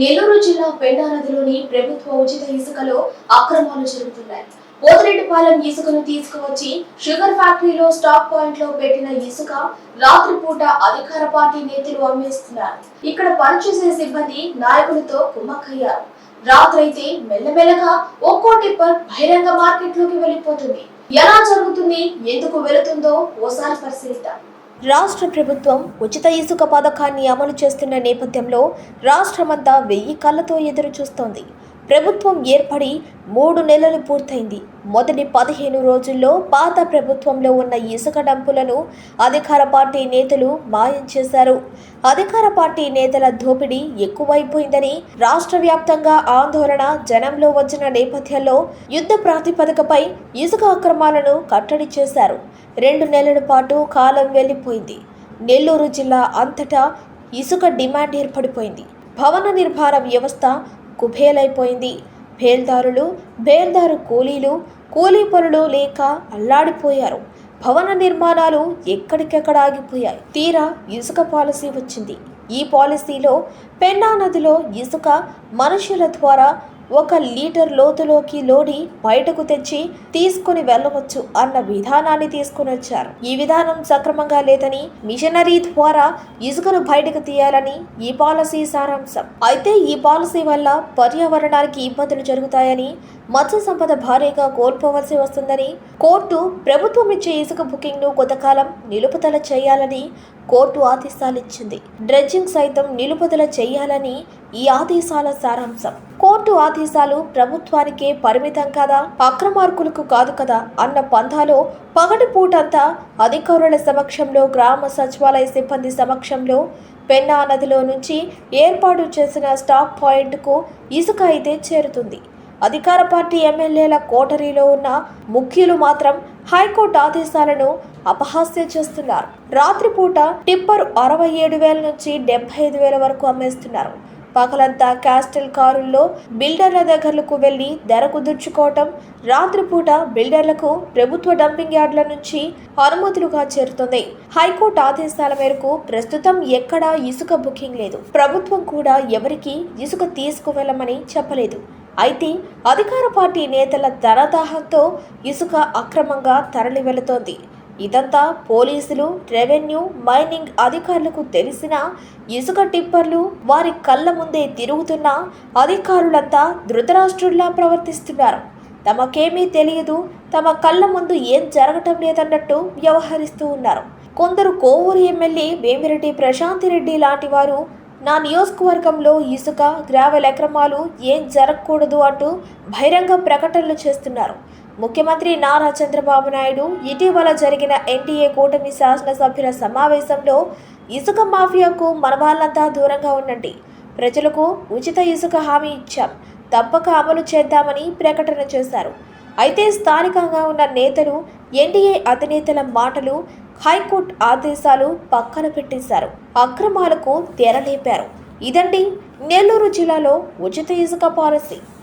నెల్లూరు జిల్లా పెండా నదిలోని ప్రభుత్వ ఉచిత ఇసుకలో అక్రమాలు జరుగుతున్నాయి. పోతిరెడ్డిపాలెం ఇసుకను తీసుకువచ్చి షుగర్ ఫ్యాక్టరీలో స్టాక్ పాయింట్లో పెట్టిన ఇసుక రాత్రిపూట అధికార పార్టీ నేతలు అమ్మేస్తున్నారు. ఇక్కడ పనిచేసే సిబ్బంది నాయకులతో కుమ్మక్కయ్యారు. రాత్రైతే మెల్లమెల్లగా ఒక్కో టిప్పర్ బహిరంగ మార్కెట్లోకి వెళ్ళిపోతుంది. ఎలా జరుగుతుంది? ఎందుకు వెళుతుందో ఓసారి పరిశీలిద్దాం. రాష్ట్ర ప్రభుత్వం ఉచిత ఇసుక పథకాన్ని అమలు చేస్తున్న నేపథ్యంలో రాష్ట్రమంతా వెయ్యి కళ్ళతో ఎదురు చూస్తోంది ప్రభుత్వం ఏర్పడి మూడు నెలలు పూర్తయింది. మొదటి పదిహేను రోజుల్లో పాత ప్రభుత్వంలో ఉన్న ఇసుక డంపులను అధికార పార్టీ నేతలు మాయం చేశారు. అధికార పార్టీ నేతల దోపిడీ ఎక్కువైపోయిందని రాష్ట్ర వ్యాప్తంగా ఆందోళన జనంలో వచ్చిన నేపథ్యంలో యుద్ధ ప్రాతిపదికపై ఇసుక అక్రమాలను కట్టడి చేశారు. రెండు నెలల పాటు కాలం వెళ్ళిపోయింది. నెల్లూరు జిల్లా అంతటా ఇసుక డిమాండ్ ఏర్పడిపోయింది. భవన నిర్మాణ వ్యవస్థ కుభేలైపోయింది బేల్దారులు బేల్దారు కూలీలు కూలీ పనులు లేక అల్లాడిపోయారు. భవన నిర్మాణాలు ఎక్కడికెక్కడ ఆగిపోయాయి. తీరా ఇసుక పాలసీ వచ్చింది. ఈ పాలసీలో పెన్నా నదిలో ఇసుక మనుషుల ద్వారా ఒక లీటర్ లోతులోకి లోడి బయటకు తెచ్చి తీసుకుని వెళ్ళవచ్చు అన్న విధానాన్ని తీసుకుని వచ్చారు. ఈ విధానం సక్రమంగా లేదని మిషనరీ ద్వారా ఇసుకను బయటకు తీయాలని ఈ పాలసీ సారాంశం. అయితే ఈ పాలసీ వల్ల పర్యావరణానికి ఇబ్బందులు జరుగుతాయని మత్స్య సంపద భారీగా కోల్పోవలసి వస్తుందని కోర్టు ప్రభుత్వం ఇచ్చే ఇసుక బుకింగ్ను కొంతకాలం నిలుపుదల చేయాలని కోర్టు ఆదేశాలిచ్చింది. డ్రెడ్జింగ్ సైతం నిలుపుదల చేయాలని ఈ ఆదేశాల సారాంశం. కోర్టు ఆదేశాలు ప్రభుత్వానికే పరిమితం కదా అక్రమార్కులకు కాదు కదా అన్న పంథాలో పగటిపూటంతా అధికారుల సమక్షంలో గ్రామ సచివాలయ సిబ్బంది సమక్షంలో పెన్నా నదిలో నుంచి ఏర్పాటు చేసిన స్టాక్ పాయింట్కు ఇసుక అయితే చేరుతుంది. అధికార పార్టీ ఎమ్మెల్యేల కోటరీలో ఉన్న ముఖ్యులు మాత్రం హైకోర్టు ఆదేశాలను అపహాస్యం చేస్తున్నారు. రాత్రిపూట టిప్పర్ అరవై ఏడు వేల నుంచి డెబ్బై ఐదు వేల వరకు అమ్మేస్తున్నారు. పగలంతా క్యాస్టల్ కారుల్లో బిల్డర్ల దగ్గరకు వెళ్ళి ధర కుదుర్చుకోవటం రాత్రిపూట బిల్డర్లకు ప్రభుత్వ డంపింగ్ యార్డ్ల నుంచి అనుమతులుగా చేరుతుంది. హైకోర్టు ఆదేశాల మేరకు ప్రస్తుతం ఎక్కడా ఇసుక బుకింగ్ లేదు. ప్రభుత్వం కూడా ఎవరికి ఇసుక తీసుకువెళ్ళమని చెప్పలేదు. అయితే అధికార పార్టీ నేతల ధనదాహంతో ఇసుక అక్రమంగా తరలి వెళుతోంది ఇదంతా పోలీసులు రెవెన్యూ మైనింగ్ అధికారులకు తెలిసిన ఇసుక టిప్పర్లు వారి కళ్ళ ముందే తిరుగుతున్న అధికారులంతా ధృతరాష్ట్రుల్లా ప్రవర్తిస్తున్నారు. తమకేమీ తెలియదు తమ కళ్ళ ముందు ఏం జరగటం లేదన్నట్టు వ్యవహరిస్తూ ఉన్నారు. కొందరు కోవూరు ఎమ్మెల్యే వేమిరెడ్డి ప్రశాంతిరెడ్డి లాంటి వారు నా నియోజకవర్గంలో ఇసుక గ్రావెల్ అక్రమాలు ఏం జరగకూడదు అంటూ బహిరంగ ప్రకటనలు చేస్తున్నారు. ముఖ్యమంత్రి నారా చంద్రబాబు నాయుడు ఇటీవల జరిగిన ఎన్డీఏ కూటమి శాసనసభ్యుల సమావేశంలో ఇసుక మాఫియాకు మన వాళ్ళంతా దూరంగా ఉండండి. ప్రజలకు ఉచిత ఇసుక హామీ ఇచ్చాం. తప్పక అమలు చేద్దామని ప్రకటన చేశారు. అయితే స్థానికంగా ఉన్న నేతలు ఎన్డీఏ అధినేతల మాటలు హైకోర్టు ఆదేశాలు పక్కన పెట్టేశారు. అక్రమాలకు తెరలేపారు. ఇదండి నెల్లూరు జిల్లాలో ఉచిత ఇసుక policy.